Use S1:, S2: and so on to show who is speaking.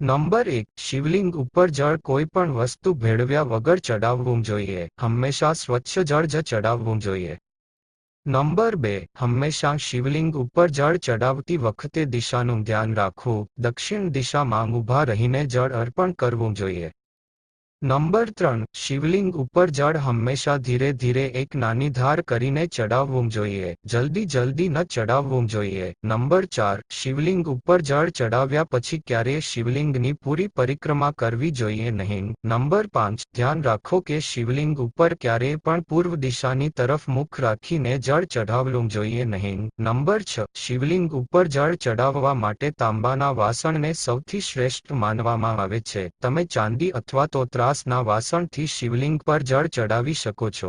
S1: Number એક, શિવલિંગ ઉપર જળ કોઈ પણ વસ્તુ ભેળવ્યા વગર ચડાવવું જોઈએ. હંમેશા સ્વચ્છ જળ જ ચડાવવું જોઈએ. નંબર બે, હંમેશા શિવલિંગ ઉપર જળ ચડાવતી વખતે દિશાનું ધ્યાન રાખવું. દક્ષિણ દિશામાં ઊભા રહીને જળ અર્પણ કરવું જોઈએ. નંબર ત્રણ, શિવલિંગ ઉપર જળ હંમેશા ધીરે ધીરે એક નાની ધાર કરીને ચડાવવું જોઈએ. જલ્દી જલ્દી ન ચડાવવું જોઈએ. નંબર ચાર, શિવલિંગ ઉપર જળ ચડાવ્યા પછી ક્યારેય શિવલિંગની પૂરી પરિક્રમા કરવી જોઈએ નહીં. નંબર પાંચ, ધ્યાન રાખો કે શિવલિંગ ઉપર ક્યારેય પણ પૂર્વ દિશાની તરફ મુખ રાખીને જળ ચઢાવવું જોઈએ નહીં. નંબર છ, શિવલિંગ ઉપર જળ ચડાવવા માટે તાંબાના વાસણને સૌથી શ્રેષ્ઠ માનવામાં આવે છે. તમે ચાંદી અથવા તો ત્રાસના વાસણથી શિવલિંગ પર જળ ચડાવી શકો છો.